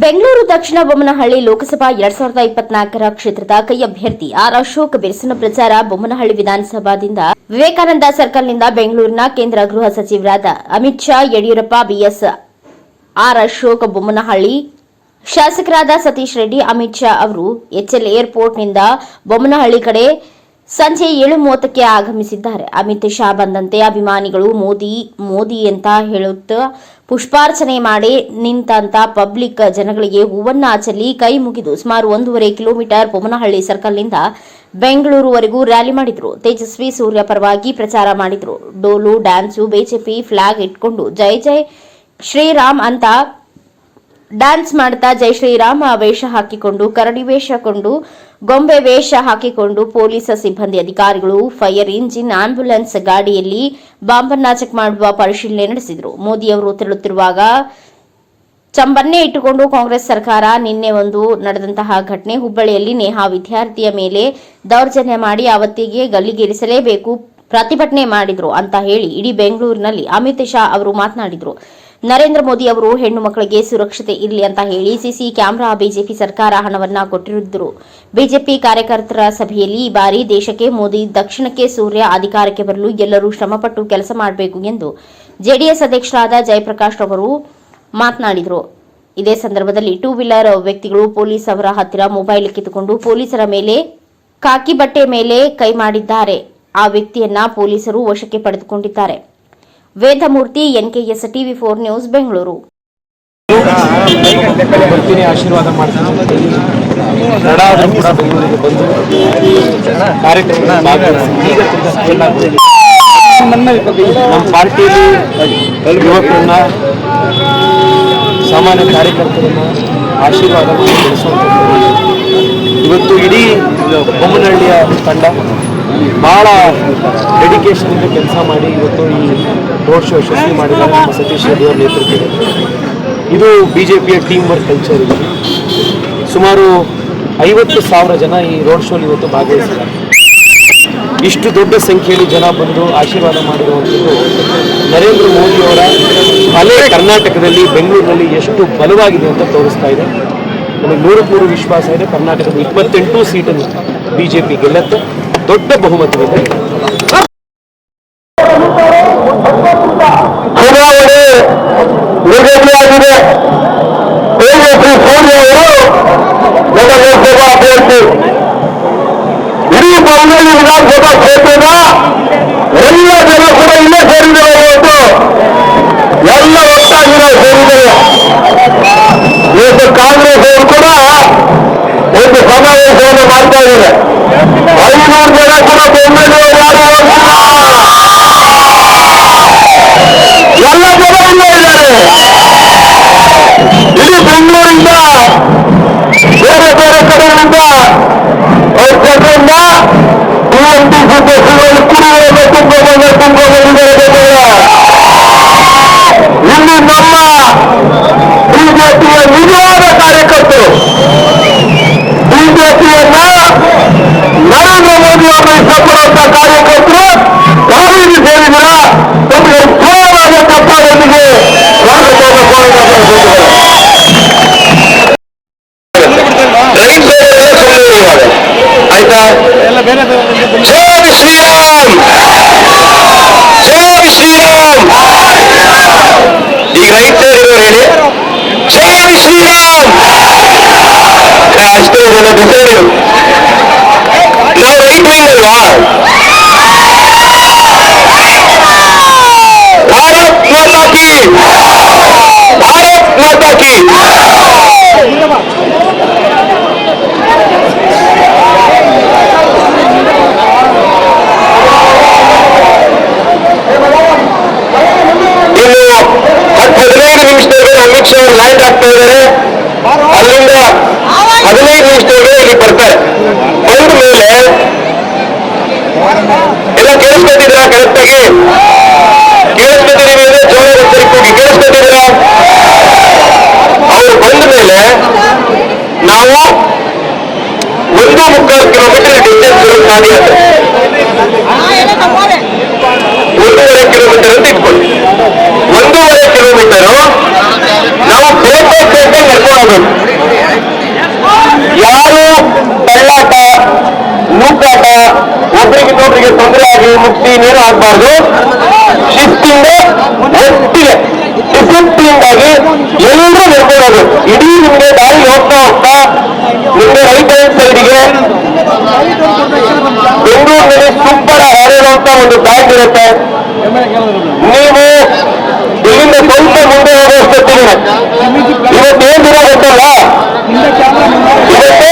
ಬೆಂಗಳೂರು ದಕ್ಷಿಣ ಬೊಮ್ಮನಹಳ್ಳಿ ಲೋಕಸಭಾ ಎರಡ್ ಸಾವಿರದ ಇಪ್ಪತ್ನಾಲ್ಕರ ಕ್ಷೇತ್ರದ ಕೈ ಅಭ್ಯರ್ಥಿ ಆರ್ ಅಶೋಕ್ ಬಿರುಸಿನ ಪ್ರಚಾರ ಬೊಮ್ಮನಹಳ್ಳಿ ವಿಧಾನಸಭಾದಿಂದ. ವಿವೇಕಾನಂದ ಸರ್ಕಲ್ನಿಂದ ಬೆಂಗಳೂರಿನ ಕೇಂದ್ರ ಗೃಹ ಸಚಿವರಾದ Amit Shah, Yediyurappa, B S R Ashok Bommanahalli. ಶಾಸಕರಾದ ಸತೀಶ್ ರೆಡ್ಡಿ, ಅಮಿತ್ ಶಾ ಅವರು ಎಚ್ಎಲ್ ಏರ್ಪೋರ್ಟ್ನಿಂದ ಬೊಮ್ಮನಹಳ್ಳಿ ಕಡೆ ಸಂಜೆ ಏಳು ಮೂವತ್ತಕ್ಕೆ ಆಗಮಿಸಿದ್ದಾರೆ. ಅಮಿತ್ ಶಾ ಬಂದಂತೆ ಅಭಿಮಾನಿಗಳು ಮೋದಿ ಮೋದಿ ಅಂತ ಹೇಳುತ್ತಾ ಪುಷ್ಪಾರ್ಚನೆ ಮಾಡಿ ನಿಂತಂತ ಪಬ್ಲಿಕ್ ಜನಗಳಿಗೆ ಹೂವನ್ನ ಚೆಲ್ಲಿ ಕೈ ಮುಗಿದು ಸುಮಾರು ಒಂದೂವರೆ ಕಿಲೋಮೀಟರ್ ಬೊಮ್ಮನಹಳ್ಳಿ ಸರ್ಕಲ್ನಿಂದ ಬೆಂಗಳೂರುವರೆಗೂ ರ್ಯಾಲಿ ಮಾಡಿದ್ರು. ತೇಜಸ್ವಿ ಸೂರ್ಯ ಪರವಾಗಿ ಪ್ರಚಾರ ಮಾಡಿದ್ರು. ಡೋಲು, ಡ್ಯಾನ್ಸು, ಬಿಜೆಪಿ ಫ್ಲಾಗ್ ಇಟ್ಕೊಂಡು ಜೈ ಜೈ ಶ್ರೀರಾಮ್ ಅಂತ ಡ್ಯಾನ್ಸ್ ಮಾಡ್ತಾ ಜೈ ಶ್ರೀರಾಮ, ವೇಷ ಹಾಕಿಕೊಂಡು, ಕರಡಿ ವೇಷ ಕೊಂಡು, ಗೊಂಬೆ ವೇಷ ಹಾಕಿಕೊಂಡು ಪೊಲೀಸ್ ಸಿಬ್ಬಂದಿ ಅಧಿಕಾರಿಗಳು ಫೈರ್ ಇಂಜಿನ್ ಆಂಬ್ಯುಲೆನ್ಸ್ ಗಾಡಿಯಲ್ಲಿ ಬಾಂಬನ್ನ ಚೆಕ್ ಮಾಡುವ ಪರಿಶೀಲನೆ ನಡೆಸಿದರು. ಮೋದಿ ಅವರು ತೆರಳುತ್ತಿರುವಾಗ ಚಂಬನ್ನೇ ಇಟ್ಟುಕೊಂಡು ಕಾಂಗ್ರೆಸ್ ಸರ್ಕಾರ ನಿನ್ನೆ ಒಂದು ನಡೆದಂತಹ ಘಟನೆ ಹುಬ್ಬಳ್ಳಿಯಲ್ಲಿ ನೇಹಾ ವಿದ್ಯಾರ್ಥಿಯ ಮೇಲೆ ದೌರ್ಜನ್ಯ ಮಾಡಿ ಅವತ್ತಿಗೆ ಗಲ್ಲಿಗೇರಿಸಲೇಬೇಕು ಪ್ರತಿಭಟನೆ ಮಾಡಿದ್ರು ಅಂತ ಹೇಳಿ ಇಡೀ ಬೆಂಗಳೂರಿನಲ್ಲಿ ಅಮಿತ್ ಶಾ ಅವರು ಮಾತನಾಡಿದ್ರು. ನರೇಂದ್ರ ಮೋದಿ ಅವರು ಹೆಣ್ಣು ಮಕ್ಕಳಿಗೆ ಸುರಕ್ಷತೆ ಇರಲಿ ಅಂತ ಹೇಳಿ ಸಿಸಿ ಕ್ಯಾಮೆರಾ ಬಿಜೆಪಿ ಸರ್ಕಾರ ಹಣವನ್ನ ಕೊಟ್ಟಿರುದ್ರು. ಬಿಜೆಪಿ ಕಾರ್ಯಕರ್ತರ ಸಭೆಯಲ್ಲಿ ಈ ಬಾರಿ ದೇಶಕ್ಕೆ ಮೋದಿ ದಕ್ಷಿಣಕ್ಕೆ ಸೂರ್ಯ ಅಧಿಕಾರಕ್ಕೆ ಬರಲು ಎಲ್ಲರೂ ಶ್ರಮಪಟ್ಟು ಕೆಲಸ ಮಾಡಬೇಕು ಎಂದು ಜೆಡಿಎಸ್ ಅಧ್ಯಕ್ಷರಾದ ಜಯಪ್ರಕಾಶ್ ಅವರು ಮಾತನಾಡಿದರು. ಇದೇ ಸಂದರ್ಭದಲ್ಲಿ ಟೂ ವೀಲರ್ ವ್ಯಕ್ತಿಗಳು ಪೊಲೀಸ್ ಅವರ ಹತ್ತಿರ ಮೊಬೈಲ್ ಕಿತ್ತುಕೊಂಡು ಪೊಲೀಸರ ಮೇಲೆ ಕಾಕಿ ಬಟ್ಟೆ ಮೇಲೆ ಕೈ ಮಾಡಿದ್ದಾರೆ. ಆ ವ್ಯಕ್ತಿಯನ್ನ ಪೊಲೀಸರು ವಶಕ್ಕೆ ಪಡೆದುಕೊಂಡಿದ್ದಾರೆ. Vedamurthy NKS TV four news Bengaluru. ಬರ್ತೀನಿ, ಆಶೀರ್ವಾದ ಮಾಡ್ತೀನಿ. ನಮ್ಮ ಪಾರ್ಟಿಯಲ್ಲಿ ಯುವಕರನ್ನ, ಸಾಮಾನ್ಯ ಕಾರ್ಯಕರ್ತರನ್ನ ಆಶೀರ್ವಾದ ಇವತ್ತು ಇಡೀ ಬೊಮ್ಮನಹಳ್ಳಿಯ ತಂಡ ಬಹಳ ಡೆಡಿಕೇಶನ್ ಕೆಲಸ ಮಾಡಿ ಇವತ್ತು ಈ ರೋಡ್ ಶೋ ಯಶಸ್ವಿ ಮಾಡಿದ್ದಾರೆ ನಮ್ಮ ಸತೀಶ್ ರೆಡ್ಡಿ ಅವರ ನೇತೃತ್ವದಲ್ಲಿ. ಇದು ಬಿ ಜೆ ಪಿಯ ಟೀಮ್ ವರ್ಕ್ ಕಲ್ಚರ್ ಇದೆ. ಸುಮಾರು ಐವತ್ತು ಸಾವಿರ ಜನ ಈ ರೋಡ್ ಶೋಲಿ ಇವತ್ತು ಭಾಗವಹಿಸಿದ್ದಾರೆ. ಇಷ್ಟು ದೊಡ್ಡ ಸಂಖ್ಯೆಯಲ್ಲಿ ಜನ ಬಂದು ಆಶೀರ್ವಾದ ಮಾಡಿರುವಂಥದ್ದು ನರೇಂದ್ರ ಮೋದಿಯವರ ಅಲೆ ಕರ್ನಾಟಕದಲ್ಲಿ, ಬೆಂಗಳೂರಿನಲ್ಲಿ ಎಷ್ಟು ಬಲವಾಗಿದೆ ಅಂತ ತೋರಿಸ್ತಾ ಇದೆ. ನಮಗೆ ನೂರಕ್ಕೂರು ವಿಶ್ವಾಸ ಇದೆ. ಕರ್ನಾಟಕದ ಇಪ್ಪತ್ತೆಂಟು ಸೀಟನ್ನು ಬಿ ಜೆ ಪಿ ಗೆಲ್ಲತ್ತೆ ದೊಡ್ಡ ಬಹುಮತದಿಂದ ಗೆಲ್ಲುತ್ತೆ. ಚುನಾವಣೆ ನಿಗದಿಯಾಗಿದೆ ತೇಜಸ್ವಿ ಸೂರ್ಯ ಅವರು ನಗರಸಭಾ ಅಭ್ಯರ್ಥಿ ಇಡೀ ಬೊಮ್ಮನಹಳ್ಳಿ ವಿಧಾನಸಭಾ ಕ್ಷೇತ್ರದ ಎಲ್ಲ ಜನ ಕೂಡ ಇಲ್ಲೇ ಸೇರಿದ್ದಾರೆ ಇವತ್ತು ಎಲ್ಲ ಒಟ್ಟಾಗಿ ನಾವು ಸೇರಿದ್ದೇವೆ ಇವತ್ತು ಕಾಂಗ್ರೆಸ್ ಅವರು ಕೂಡ ಒಂದು ಸಮಾವೇಶವನ್ನು ಮಾಡ್ತಾ ಇದ್ದಾರೆ ಐನೂರು ಜನ ಕೂಡ ಬೊಮ್ಮನಹಳ್ಳಿ ನರೇಂದ್ರ ಮೋದಿ ಅವರು ಲ್ಯಾಂಡ್ ಆಗ್ತಾ ಇದ್ದಾರೆ ಅಲ್ಲಿಂದ ಹದಿನೈದು ನಿಮಿಷದಲ್ಲಿ ಇಲ್ಲಿ ಬರ್ತಾರೆ. ಬಂದ ಮೇಲೆ ಎಲ್ಲ ಕೇಳಿಸ್ಕೊತಿದ್ರ ಕರೆಕ್ಟಾಗಿ ಕೇಳಿಸ್ಕೊತಿದ್ದೀವಿ ಅಂದ್ರೆ ಜೋರ ಸರಿಪೋಗಿ ಕೇಳಿಸ್ಕೊತಿದ್ರ ಅವ್ರು ಬಂದ ಮೇಲೆ ನಾವು ಒಂದು ಮುಕ್ಕಾಲು ಕಿಲೋಮೀಟರ್ ಡಿಸ್ಟೆನ್ಸ್ ಗಾಡಿ ಒಂದೂವರೆ ಕಿಲೋಮೀಟರ್ ಅಂತ ಇಟ್ಕೊಳ್ಳಿ. ಒಂದೂವರೆ ಕಿಲೋಮೀಟರ್ வேண்டும் ಯಾರು ತಳ್ಳಾಟ ನೂಕಾಟ ಒಬ್ಬರಿಗೆ ಒಬ್ಬರಿಗೆ ತೊಂದರೆಯಾಗಿ ಮುಕ್ತಿ ನೀರು ಆಗಬಾರ್ದು ಶಿಸ್ತಿಂದ ಒಟ್ಟಿಗೆ ಡಿಸಿಪ್ಲಿನ್ಗಾಗಿ ಎಲ್ಲರೂ ನಡ್ಕೊಳ್ಳೋದು ಇಡೀ ನಿಮ್ಗೆ ದಾರಿ ಹೋಗ್ತಾ ಹೋಗ್ತಾ ನಿಮ್ಗೆ ರೈತ ಸೈಡಿಗೆ ಬೆಂಗಳೂರಿನಲ್ಲಿ ಸೂಪರ್ ಹಾರಿರುವಂತ ಒಂದು ಬ್ಯಾಂಕ್ ಇರುತ್ತೆ ನೀವು ಇಲ್ಲಿಂದ ಸ್ವಲ್ಪ ಮುಂದೆ ಹೋಗುವಷ್ಟೊತ್ತಿಗೆ ಇವತ್ತೇನ್ ದಿನ ಗೊತ್ತಲ್ಲ? ಇವತ್ತು